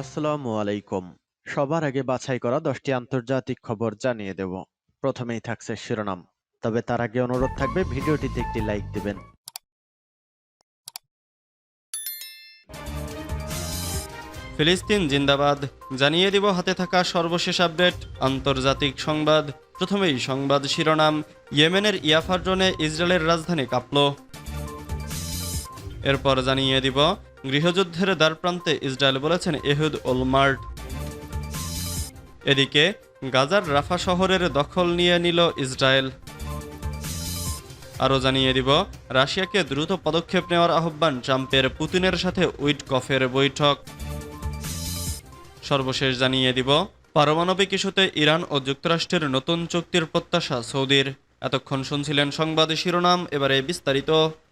আসসালামু আলাইকুম। সবার আগে বাছাই করা দশটি আন্তর্জাতিক খবর জানিয়ে দেব। প্রথমেই থাকছে শিরোনাম। তবে তার আগে অনুরোধ থাকবে, ভিডিওটিতে একটি লাইক দিবেন। ফিলিস্তিন জিন্দাবাদ। জানিয়ে দিব হাতে থাকা সর্বশেষ আপডেট, আন্তর্জাতিক সংবাদ। প্রথমেই সংবাদ শিরোনাম, ইয়েমেনের ইয়াফা ড্রোনে ইসরায়েলের রাজধানী কাঁপল। এরপর জানিয়ে দিব, গৃহযুদ্ধের দ্বারপ্রান্তে ইসরায়েল বলেছেন এহুদ ওলমার্ট এদিকে, গাজার রাফা শহরের দখল নিয়ে নিল ইসরায়েল। আরও জানিয়ে দিব, রাশিয়াকে দ্রুত পদক্ষেপ নেওয়ার আহ্বান ট্রাম্পের পুতিনের সাথে উইটকফের বৈঠক। সর্বশেষ জানিয়ে দিব, পারমাণবিক ইস্যুতে ইরান ও যুক্তরাষ্ট্রের নতুন চুক্তির প্রত্যাশা সৌদির। এতক্ষণ শুনছিলেন সংবাদ শিরোনাম, এবারে বিস্তারিত।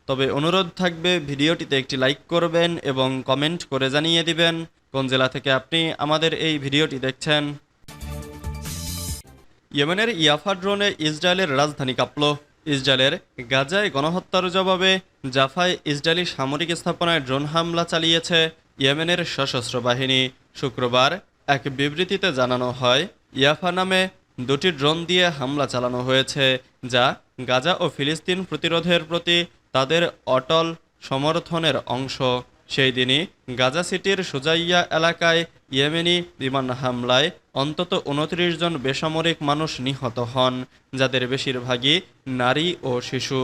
তবে অনুরোধ থাকবে ভিডিওটিতে একটি লাইক করবেন এবং কমেন্ট করে জানিয়ে দিবেন কোন জেলা থেকে আপনি আমাদের এই ভিডিওটি দেখছেন। ইয়েমেনের ইয়াফা ড্রোনে ইসরায়েলের রাজধানী কাঁপল। ইসরায়েলের গাজায় গণহত্যার জবাবে জাফায় ইসরায়েলি সামরিক স্থাপনায় ড্রোন হামলা চালিয়েছে ইয়েমেনের সশস্ত্র বাহিনী। শুক্রবার এক বিবৃতিতে জানানো হয়, ইয়াফা নামে দুটি ড্রোন দিয়ে হামলা চালানো হয়েছে, যা গাজা ও ফিলিস্তিন প্রতিরোধের প্রতি তাদের অটল সমর্থনের অংশ। সেই দিনই গাজা সিটির সুজাইয়া এলাকায় ইয়েমেনি বিমান হামলায় অন্তত উনত্রিশ জন বেসামরিক মানুষ নিহত হন, যাদের বেশিরভাগই নারী ও শিশু।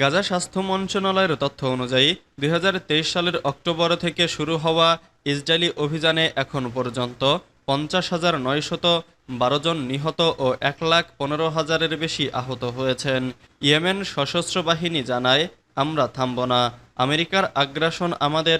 গাজা স্বাস্থ্য মন্ত্রণালয়ের তথ্য অনুযায়ী দুই হাজার তেইশ সালের অক্টোবর থেকে শুরু হওয়া ইসরায়েলি অভিযানে এখন পর্যন্ত পঞ্চাশ হাজার নয়শত বারো জন নিহত ও এক লাখ পনেরো হাজারের বেশি আহত হয়েছেন। ইয়েমেন সশস্ত্র বাহিনী জানায় আমরা থামব না। আমেরিকার আগ্রাসন আমাদের,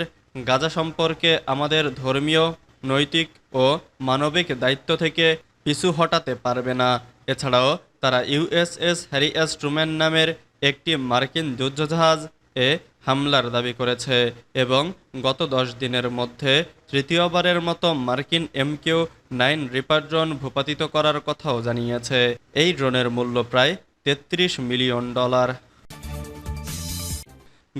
গাজা সম্পর্কে আমাদের ধর্মীয়, নৈতিক ও মানবিক দায়িত্ব থেকে পিছু হটাতে পারবে না। এছাড়াও তারা ইউএসএস হ্যারি এস ট্রুম্যান নামের একটি মার্কিন যুদ্ধজাহাজ এ হামলার দাবি করেছে এবং গত দশ দিনের মধ্যে তৃতীয়বারের মতো মার্কিন এমকিউ নাইন রিপার ড্রোন ভূপাতিত করার কথাও জানিয়েছে। এই ড্রোনের মূল্য প্রায় তেত্রিশ মিলিয়ন ডলার।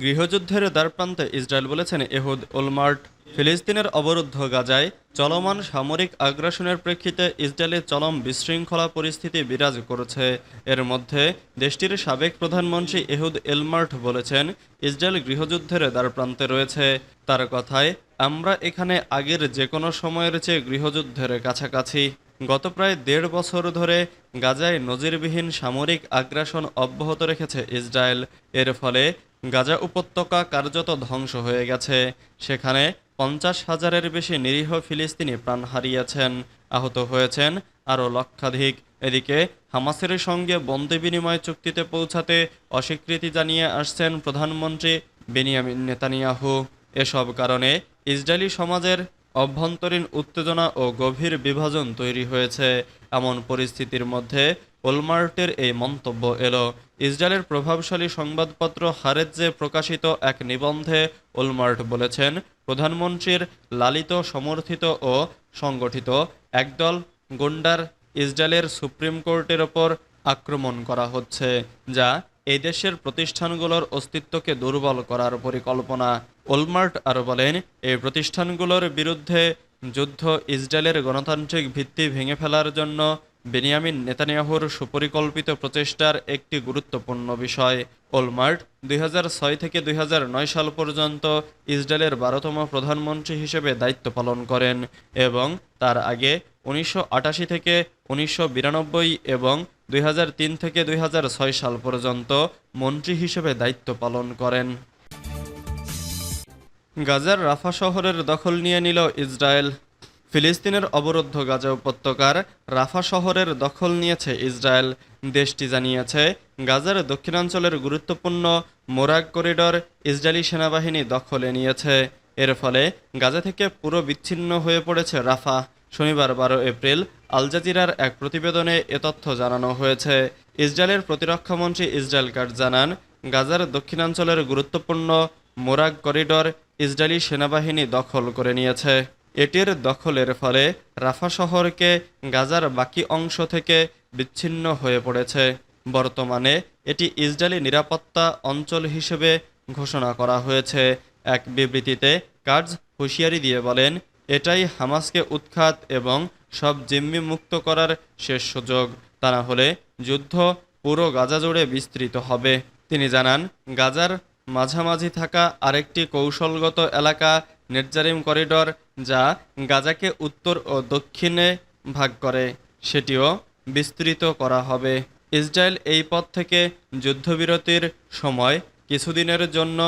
গৃহযুদ্ধের দ্বারপ্রান্তে ইসরায়েল বলেছেন, এহুদ ওলমার্ট ফিলিস্তিনের অবরুদ্ধ গাজায় চলমান সামরিক আগ্রাসনের প্রেক্ষিতে ইসরায়েলে চলম বিশৃঙ্খলা পরিস্থিতি বিরাজ করেছে। এর মধ্যে দেশটির সাবেক প্রধানমন্ত্রী এহুদ এলমার্ট বলেছেন, ইসরায়েল গৃহযুদ্ধের দ্বারপ্রান্তে রয়েছে। তার কথায়, আমরা এখানে আগের যে কোনো সময়ের চেয়ে গৃহযুদ্ধের কাছাকাছি। গত প্রায় দেড় বছর ধরে গাজায় নজিরবিহীন সামরিক আগ্রাসন অব্যাহত রেখেছে ইসরায়েল। এর ফলে গাজা উপত্যকা কার্যত ধ্বংস হয়ে গেছে। সেখানে পঞ্চাশ হাজারের বেশি নিরীহ ফিলিস্তিনি প্রাণ হারিয়েছেন, আহত হয়েছেন আরও লক্ষাধিক। এদিকে হামাসের সঙ্গে বন্দি বিনিময় চুক্তিতে পৌঁছাতে অস্বীকৃতি জানিয়ে আসছেন প্রধানমন্ত্রী বেনিয়ামিন নেতানিয়াহু। এসব কারণে ইসরায়েলি সমাজের অভ্যন্তরীণ উত্তেজনা ও গভীর বিভাজন তৈরি হয়েছে। এমন পরিস্থিতির মধ্যে ওলমার্টের এই মন্তব্য এলো। ইসরায়েলের প্রভাবশালী সংবাদপত্র হারেজে প্রকাশিত এক নিবন্ধে ওলমার্ট বলেছেন, প্রধানমন্ত্রীর লালিত, সমর্থিত ও সংগঠিত একদল গুন্ডার ইসরায়েলের সুপ্রিম কোর্টের ওপর আক্রমণ করা হচ্ছে, যা এই দেশের প্রতিষ্ঠানগুলোর অস্তিত্বকে দুর্বল করার পরিকল্পনা। ওলমার্ট আরও বলেন, এই প্রতিষ্ঠানগুলোর বিরুদ্ধে যুদ্ধ ইসরায়েলের গণতান্ত্রিক ভিত্তি ভেঙে ফেলার জন্য বেনিয়ামিন নেতানিয়াহুর সুপরিকল্পিত প্রচেষ্টার একটি গুরুত্বপূর্ণ বিষয়। ওলমার্ট দুই হাজার ছয় থেকে দুই হাজার নয় সাল পর্যন্ত ইসরায়েলের বারোতম প্রধানমন্ত্রী হিসেবে দায়িত্ব পালন করেন এবং তার আগে উনিশশো আটাশি থেকে উনিশশো বিরানব্বই এবং দুই হাজার তিন থেকে দুই হাজার ছয় সাল পর্যন্ত মন্ত্রী হিসেবে দায়িত্ব পালন করেন। গাজার রাফা শহরের দখল নিয়ে নিল ইসরায়েল। ফিলিস্তিনের অবরুদ্ধ গাজা উপত্যকার রাফা শহরের দখল নিয়েছে ইসরায়েল। দেশটি জানিয়েছে, গাজার দক্ষিণাঞ্চলের গুরুত্বপূর্ণ মোরাগ করিডর ইসরায়েলি সেনাবাহিনী দখলে নিয়েছে। এর ফলে গাজা থেকে পুরো বিচ্ছিন্ন হয়ে পড়েছে রাফা। শনিবার বারো এপ্রিল আল জাজিরার এক প্রতিবেদনে এ তথ্য জানানো হয়েছে। ইসরায়েলের প্রতিরক্ষামন্ত্রী ইসরায়েল কাট জানান, গাজার দক্ষিণাঞ্চলের গুরুত্বপূর্ণ মোরাগ করিডর ইসরায়েলি সেনাবাহিনী দখল করে নিয়েছে। এটির দখলের ফলে রাফা শহরকে গাজার বাকি অংশ থেকে বিচ্ছিন্ন হয়ে পড়েছে। বর্তমানে এটি ইসরায়েলি নিরাপত্তা অঞ্চল হিসেবে ঘোষণা করা হয়েছে। এক বিবৃতিতে কার্জ হুঁশিয়ারি দিয়ে বলেন, এটাই হামাসকে উৎখাত এবং সব জিম্মি মুক্ত করার শেষ সুযোগ। তা না হলে যুদ্ধ পুরো গাজা জুড়ে বিস্তৃত হবে। তিনি জানান, গাজার মাঝামাঝি থাকা আরেকটি কৌশলগত এলাকা নেটজারিম করিডর যা গাজাকে উত্তর ও দক্ষিণে ভাগ করে। সেটিও বিস্তৃত করা হবে। ইসরায়েল এই পথ থেকে যুদ্ধবিরতির সময় কিছুদিনের জন্য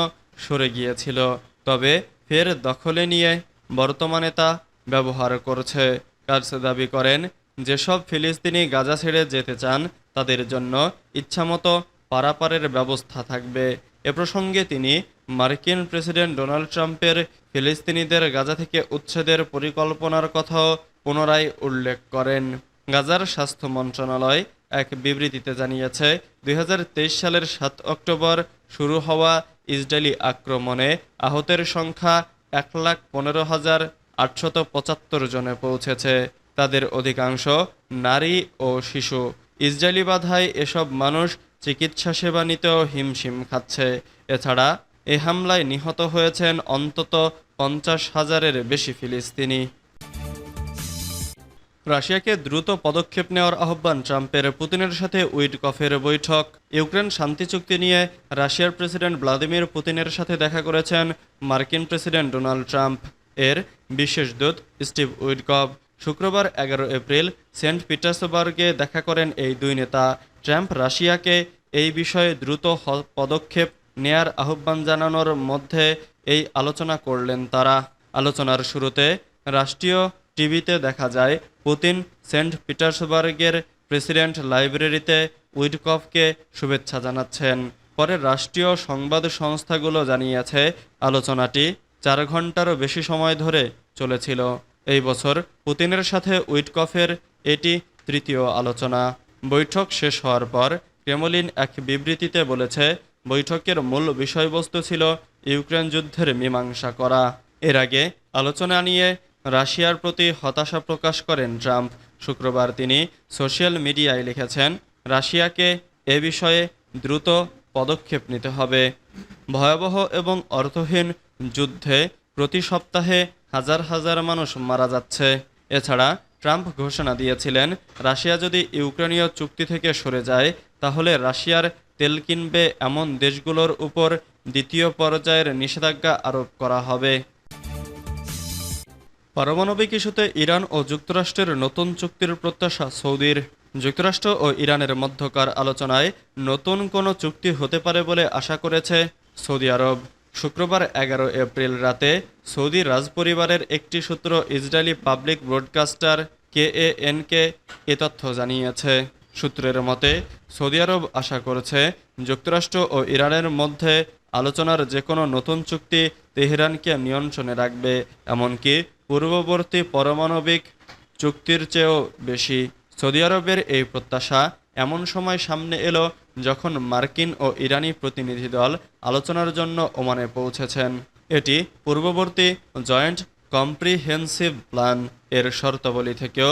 সরে গিয়েছিল, তবে ফের দখলে নিয়ে বর্তমানে তা ব্যবহার করছে। কার্স দাবি করেন, যেসব ফিলিস্তিনি গাজা ছেড়ে যেতে চান, তাদের জন্য ইচ্ছামতো পারাপারের ব্যবস্থা থাকবে। এ প্রসঙ্গে তিনি মার্কিন প্রেসিডেন্ট ডোনাল্ড ট্রাম্পের ফিলিস্তিনিদের গাজা থেকে উচ্ছেদের পরিকল্পনার কথাও পুনরায় উল্লেখ করেন। গাজার স্বাস্থ্য মন্ত্রণালয় এক বিবৃতিতে জানিয়েছে, দুই হাজার তেইশ সালের সাত অক্টোবর শুরু হওয়া ইসরায়েলি আক্রমণে আহতের সংখ্যা এক লাখ পনেরো হাজার আটশত পঁচাত্তর জনে পৌঁছেছে। তাদের অধিকাংশ নারী ও শিশু। ইসরায়েলি বাধায় এসব মানুষ চিকিৎসা সেবা নিতেও হিমশিম খাচ্ছে। এছাড়া এ হামলায় নিহত হয়েছেন অন্তত পঞ্চাশ হাজারের বেশি ফিলিস্তিনি। রাশিয়াকে দ্রুত পদক্ষেপ নেওয়ার আহ্বান ট্রাম্পের। পুতিনের সাথে উইটকফের বৈঠক। ইউক্রেন শান্তি চুক্তি নিয়ে রাশিয়ার প্রেসিডেন্ট ভ্লাদিমির পুতিনের সাথে দেখা করেছেন মার্কিন প্রেসিডেন্ট ডোনাল্ড ট্রাম্প। এর বিশেষ দূত স্টিভ উইটকফ। শুক্রবার এগারো এপ্রিল সেন্ট পিটার্সবার্গে দেখা করেন এই দুই নেতা। ট্রাম্প রাশিয়াকে এই বিষয়ে দ্রুত পদক্ষেপ নেয়ার আহ্বান জানানোর মধ্যে এই আলোচনা করলেন তারা। আলোচনার শুরুতে রাষ্ট্রীয় টিভিতে দেখা যায়, পুতিন সেন্ট পিটার্সবার্গের প্রেসিডেন্ট লাইব্রেরিতে উইডকফকে শুভেচ্ছা জানাচ্ছেন। পরে রাষ্ট্রীয় সংবাদ সংস্থাগুলো জানিয়েছে, আলোচনাটি চার ঘন্টারও বেশি সময় ধরে চলেছিল। এই বছর পুতিনের সাথে উইটকফের এটি তৃতীয় আলোচনা। বৈঠক শেষ হওয়ার পর ক্রেমলিন এক বিবৃতিতে বলেছে, বৈঠকের মূল বিষয়বস্তু ছিল ইউক্রেন যুদ্ধের মীমাংসা করা। এর আগে আলোচনা নিয়ে রাশিয়ার প্রতি হতাশা প্রকাশ করেন ট্রাম্প। শুক্রবার তিনি সোশ্যাল মিডিয়ায় লিখেছেন, রাশিয়াকে এ বিষয়ে দ্রুত পদক্ষেপ নিতে হবে। ভয়াবহ এবং অর্থহীন যুদ্ধে প্রতি সপ্তাহে হাজার হাজার মানুষ মারা যাচ্ছে। এছাড়া ট্রাম্প ঘোষণা দিয়েছিলেন, রাশিয়া যদি ইউক্রেনীয় চুক্তি থেকে সরে যায়, তাহলে রাশিয়ার তেল কিনবে এমন দেশগুলোর উপর দ্বিতীয় পর্যায়ের নিষেধাজ্ঞা আরোপ করা হবে। পারমাণবিক ইস্যুতে ইরান ও যুক্তরাষ্ট্রের নতুন চুক্তির প্রত্যাশা সৌদির। যুক্তরাষ্ট্র ও ইরানের মধ্যকার আলোচনায় নতুন কোনো চুক্তি হতে পারে বলে আশা করেছে সৌদি আরব। শুক্রবার এগারো এপ্রিল রাতে সৌদি রাজপরিবারের একটি সূত্র ইসরায়েলি পাবলিক ব্রডকাস্টার কেএএনকে এ তথ্য জানিয়েছে। সূত্রের মতে, সৌদি আরব আশা করছে যুক্তরাষ্ট্র ও ইরানের মধ্যে আলোচনার যে কোনো নতুন চুক্তি তেহরানকে নিয়ন্ত্রণে রাখবে, এমনকি পূর্ববর্তী পারমাণবিক চুক্তির চেয়েও বেশি। সৌদি আরবের এই প্রত্যাশা এমন সময় সামনে এলো যখন মার্কিন ও ইরানি প্রতিনিধি দল আলোচনার জন্য ওমানে পৌঁছেছেন। এটি পূর্ববর্তী জয়েন্ট কম্প্রিহেন্সিভ প্ল্যান এর শর্তাবলী থেকেও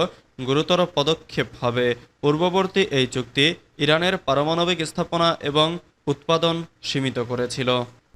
গুরুতর পদক্ষেপ হবে। পূর্ববর্তী এই চুক্তি ইরানের পারমাণবিক স্থাপনা এবং উৎপাদন সীমিত করেছিল।